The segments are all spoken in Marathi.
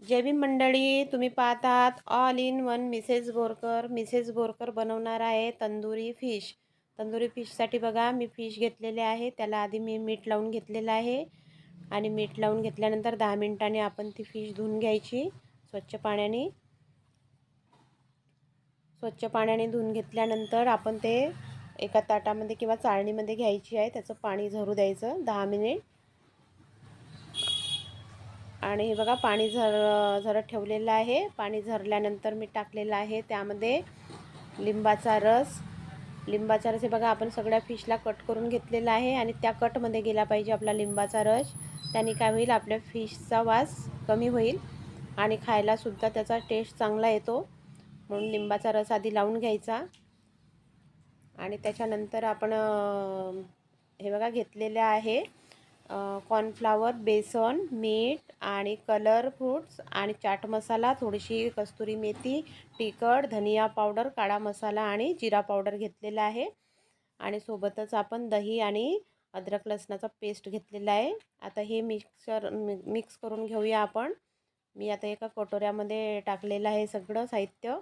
जय भीम मंडळी तुम्ही पाहतात all in one Mrs Borkar Mrs Borkar बनवणार आहे तंदुरी फिश तंदुरी फिशसाठी बघा मी फिश घेतलेले आहे. त्याला आधी मी मीठ लावून घेतलेलं आहे. आणि मीठ लावून घेतल्यानंतर दहा मिनिटांनी आपण ती फिश धुवून घ्यायची स्वच्छ पाण्याने. स्वच्छ पाण्याने धुवून घेतल्यानंतर आपण ते एका ताटामध्ये किंवा चाळणीमध्ये घ्यायची आहे. त्याचं पाणी झरू द्यायचं दहा मिनिट. आणि हे बघा पाणी झर झरत ठेवलेलं आहे. पाणी झरल्यानंतर मी टाकलेलं आहे. त्यामध्ये लिंबाचा रस. लिंबाचा रस हे बघा आपण सगळ्या फिशला कट करून घेतलेला आहे आणि त्या कटमध्ये गेला पाहिजे आपला लिंबाचा रस. त्याने काय होईल आपल्या फिशचा वास कमी होईल आणि खायलासुद्धा त्याचा टेस्ट चांगला येतो. म्हणून लिंबाचा रस आधी लावून घ्यायचा. आणि त्याच्यानंतर आपण हे बघा घेतलेलं आहे. कॉर्नफ्लावर बेसन मीठ आणि कलर फ्रूट्स आणि चाट मसाला थोडीशी कस्तुरी मेथी तिखट धनिया पावडर काळा मसाला आणि जिरा पावडर घेतलेला आहे. आणि सोबतच आपण दही आणि अद्रक लसणाचा पेस्ट घेतलेला आहे. आता हे मिक्सर मिक्स करून घेऊया आपण. मी आता एका कटोऱ्यामध्ये टाकलेलं आहे सगळं साहित्य.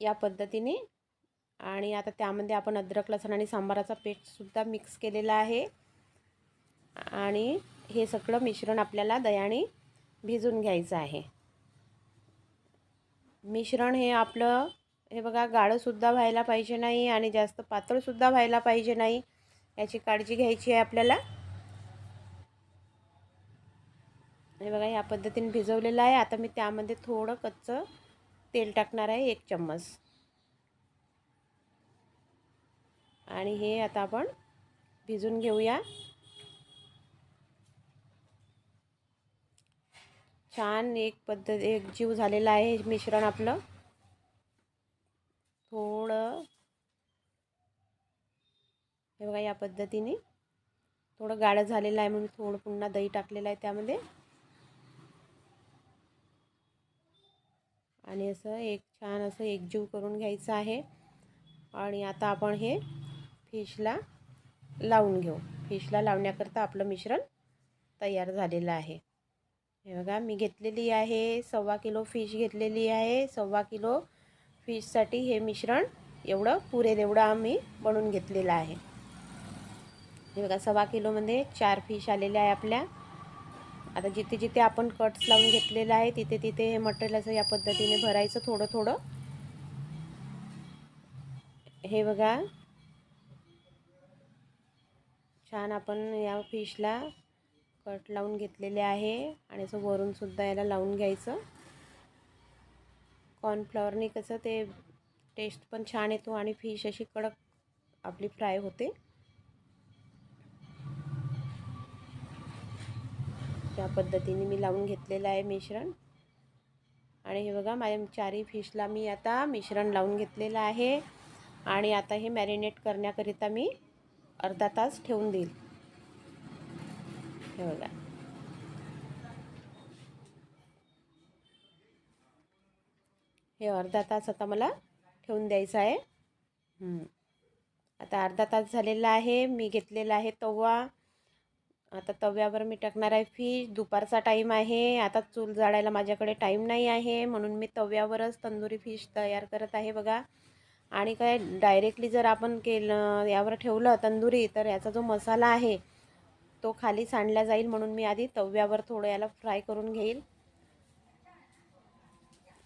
या पद्धतीने. आणि आता त्यामध्ये आपण अद्रक लसण आणि सांबाराचा पेस्टसुद्धा मिक्स केलेला आहे. आणि हे सगळं मिश्रण आपल्याला दयाने भिजून घ्यायचं आहे. मिश्रण हे आपलं हे बघा गाळंसुद्धा व्हायला पाहिजे नाही आणि जास्त पातळसुद्धा व्हायला पाहिजे नाही याची काळजी घ्यायची आहे आपल्याला. हे बघा ह्या पद्धतीने भिजवलेलं आहे. आता मी त्यामध्ये थोडं कच्चं तेल टाकणार आहे एक चम्मच. आणि हे आता आपण भिजून घेऊया. छान एक पद्धत एक जीव झालेला आहे मिश्रण आपलं. थोडं हे बघा या पद्धतीने. थोडं गाढं झालेलं आहे म्हणून थोडं पुन्हा दही टाकलेलं आहे त्यामध्ये. आणि असं एक छान असं एकजीव करून घ्यायचं आहे. आणि आता आपण हे फिशला लावून घेऊ. फिशला लावण्याकरता आपलं मिश्रण तयार झालेलं आहे. हे बघा मी घेतलेली आहे सव्वा किलो फिश घेतलेली आहे. सव्वा किलो फिशसाठी हे मिश्रण एवढं पुरेल एवढं आम्ही बनवून घेतलेलं आहे. हे बघा सव्वा किलोमध्ये चार फिश आलेले आहे आपल्या. आता जिथे जिथे आपण कट्स लावून घेतलेलं आहे तिथे तिथे हे मटेरियल असं या पद्धतीने भरायचं थोडं थोडं. हे बघा छान आपण या फिशला कट लावून घेतलेले आहे आणि असं वरूनसुद्धा याला लावून घ्यायचं. कॉर्नफ्लॉवरने कसं ते टेस्ट पण छान येतो आणि फिश अशी कडक आपली फ्राय होते. त्या पद्धतीने मी लावून घेतलेलं आहे मिश्रण. आणि हे बघा माझ्या चारही फिशला मी आता मिश्रण लावून घेतलेलं आहे. आणि आता हे मॅरिनेट करण्याकरिता मी अर्धा तास ठेवून देईल. हे बघा हे अर्धा तास आता मला ठेवून द्यायचं आहे. आता अर्धा तास झालेला आहे मी घेतलेला आहे तवा. आता तव्यावर मी टाकणार आहे फिश दुपारचा टाईम आहे. आता चूल जाळायला माझ्याकडे टाईम नाही आहे. म्हणून मी तव्यावरच तंदुरी फिश तयार करत आहे बघा. आणि काय डायरेक्टली जर आपण केलं यावर ठेवलं तंदुरी तर याचा जो मसाला आहे तो खाली सांडला जाईल म्हणून मी आधी तव्यावर थोडं याला फ्राय करून घेईल.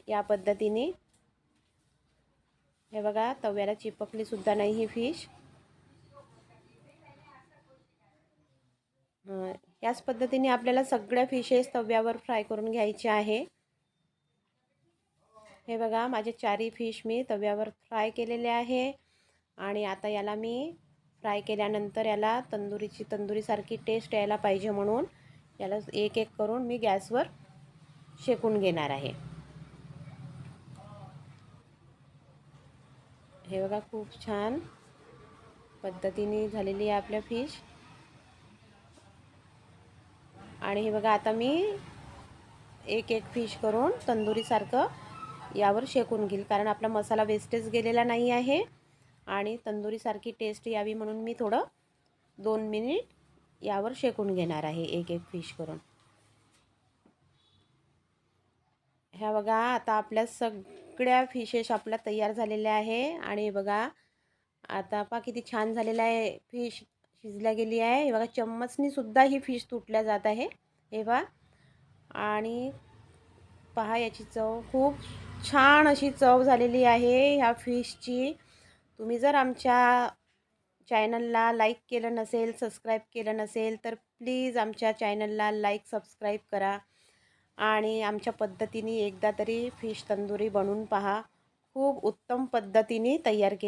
या पद्धतीने. हे बघा तव्याला चिपकलीसुद्धा नाही ही फिश याच पद्धतीने आपल्याला सगळ्या फिशेस तव्यावर फ्राय करून घ्यायचे आहे. हे बघा माझे चारही फिश मी तव्यावर फ्राय केलेले आहे. आणि आता याला मी फ्राय केल्यानंतर याला तंदुरीची तंदुरीसारखी टेस्ट यायला पाहिजे म्हणून याला एक एक करून मी गॅसवर शेकून घेणार आहे. हे बघा खूप छान पद्धतीने झालेली आहे आपल्या फिश. आणि हे बघा आता मी एक एक फिश करून तंदुरीसारखं यावर शेकून घेईल कारण आपला मसाला वेस्टेज गेलेला नाही आहे. आणि तंदुरीसारखी टेस्ट यावी म्हणून मी थोडं दोन मिनिट यावर शेकून घेणार आहे एक एक फिश करून. ह्या बघा आता आपल्या सगळ्या फिशेस आपल्या तयार झालेल्या आहे. आणि बघा आता पा किती छान झालेलं आहे फिश शिजल्या गेली आहे. हे बघा चम्मचनीसुद्धा ही फिश तुटल्या जात आहे. हे बघा आणि पहा याची चव खूप छान अशी चव झालेली आहे ह्या फिशची तुम्ही जर आमच्या चॅनलला लाईक केलं नसेल सबस्क्राईब केलं नसेल तर प्लीज आमच्या चॅनलला लाईक सबस्क्राईब करा आणि आमच्या पद्धतीने एकदा तरी फिश तंदुरी बनवून पहा. खूप उत्तम पद्धतीने तयार केली.